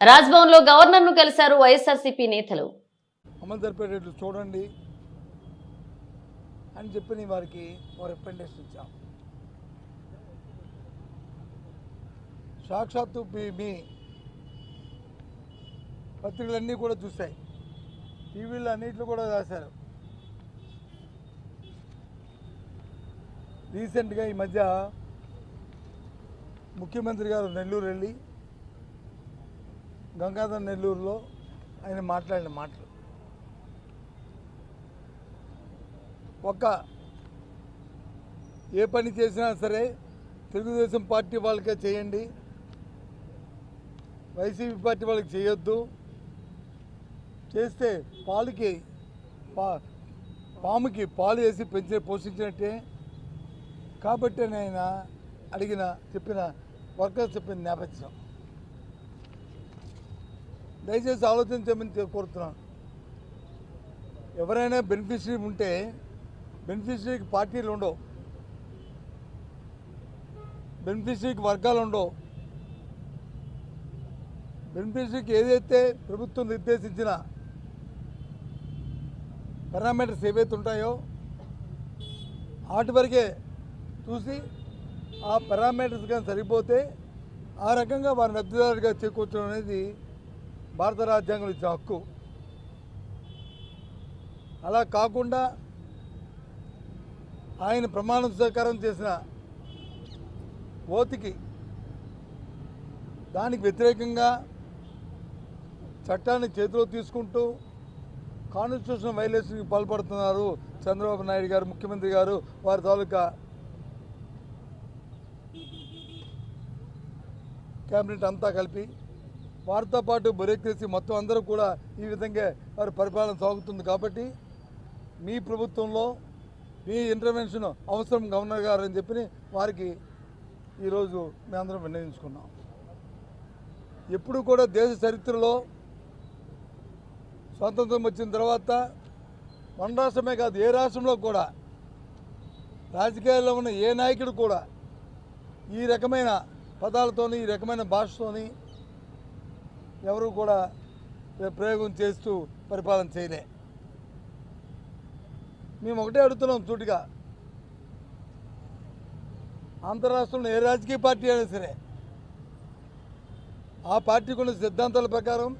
రాజ్భవన్లో గవర్నర్ను కలిశారు వైఎస్ఆర్సీపీ నేతలు. అమలు జరిపేటట్లు చూడండి అని చెప్పి వారికి రికమెండేషన్ రిప్రజెంటేషన్ ఇచ్చాం. సాక్షాత్తు మీ మీ పత్రికలన్నీ కూడా చూశాయి. టీవీలు అన్నింటిలో కూడా రాశారు. రీసెంట్గా ఈ మధ్య ముఖ్యమంత్రి గారు నెల్లూరు వెళ్ళి గంగాధర్ నెల్లూరులో ఆయన మాట్లాడిన మాటలు. ఒక ఏ పని చేసినా సరే తెలుగుదేశం పార్టీ వాళ్ళకే చేయండి. వైసీపీ పార్టీ వాళ్ళకి చేయొద్దు. చేస్తే పాలుకి పా పాముకి పాలు వేసి పెంచి పోషించినట్టే. కాబట్టి ఆయన అడిగిన చెప్పిన వర్కర్స్ చెప్పిన నేపథ్యం. దయచేసి ఆలోచించమని కోరుతున్నాను. ఎవరైనా బెనిఫిషరీ ఉంటే బెనిఫిషరీకి పార్టీలు ఉండవు. బెనిఫిషరీకి వర్గాలు ఉండవు. బెనిఫిషరీకి ఏదైతే ప్రభుత్వం నిర్దేశించిన పారామీటర్స్ ఏవైతే ఉంటాయో వాటి వరకే చూసి ఆ పారామీటర్స్ కానీ సరిపోతే ఆ రకంగా వారి లబ్ధిదారుగా చేకూర్చడం అనేది భారత రాజ్యాంగం ఇచ్చిన హక్కు. అలా కాకుండా ఆయన ప్రమాణ స్వీకారం చేసిన ఓతికి దానికి వ్యతిరేకంగా చట్టాన్ని చేతిలో తీసుకుంటూ కాన్స్టిట్యూషన్ వైలేషన్కి పాల్పడుతున్నారు చంద్రబాబు నాయుడు గారు ముఖ్యమంత్రి గారు వారి తాలూకా క్యాబినెట్ అంతా కలిపి వారితో పాటు బ్యూరోక్రసీ మొత్తం అందరూ కూడా ఈ విధంగా వారి పరిపాలన సాగుతుంది కాబట్టి మీ ప్రభుత్వంలో మీ ఇంటర్వెన్షన్ అవసరం గవర్నర్ గారు అని చెప్పి వారికి ఈరోజు మేమందరం విన్నవించుకున్నాం. ఎప్పుడు కూడా దేశ చరిత్రలో స్వాతంత్రం వచ్చిన తర్వాత మన రాష్ట్రమే కాదు ఏ రాష్ట్రంలో కూడా రాజకీయాల్లో ఉన్న ఏ నాయకుడు కూడా ఈ రకమైన పదాలతోని ఈ రకమైన భాషతోని ఎవరు కూడా ప్రయోగం చేస్తూ పరిపాలన చేయలే. మేము ఒకటే అడుగుతున్నాం సూటిగా. ఆంధ్ర రాష్ట్రంలో ఏ రాజకీయ పార్టీ అయినా సరే ఆ పార్టీకి ఉన్న సిద్ధాంతాల ప్రకారం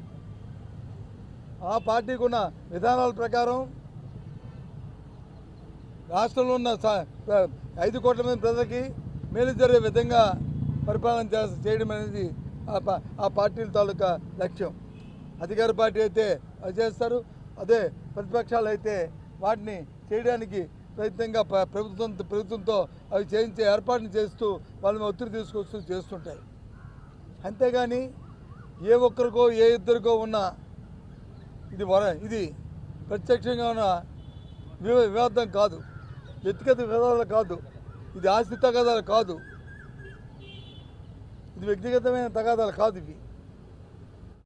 ఆ పార్టీకి ఉన్న విధానాల ప్రకారం రాష్ట్రంలో ఉన్న స- ఐదు కోట్ల మంది ప్రజలకి మేలు జరిగే విధంగా పరిపాలన చేయడం అనేది ఆ ఆ పార్టీల తాలూకా లక్ష్యం. అధికార పార్టీ అయితే అది చేస్తారు అదే ప్రతిపక్షాలు అయితే వాటిని చేయడానికి ప్రయత్నంగా ప్రభుత్వం ప్రభుత్వంతో అవి చేయించే ఏర్పాటుని చేస్తూ వాళ్ళని ఒత్తిడి తీసుకొస్తూ చేస్తుంటాయి అంతేగాని ఏ ఒక్కరికో ఏ ఇద్దరికో ఉన్న ఇది వర ఇది ప్రత్యక్షంగా ఉన్న వివాదం కాదు. వ్యక్తిగత వివాదాలు కాదు. ఇది ఆస్తి తగాదాలు కాదు. ఇది వ్యక్తిగతమైన తగాదాలు కాదు ఇవి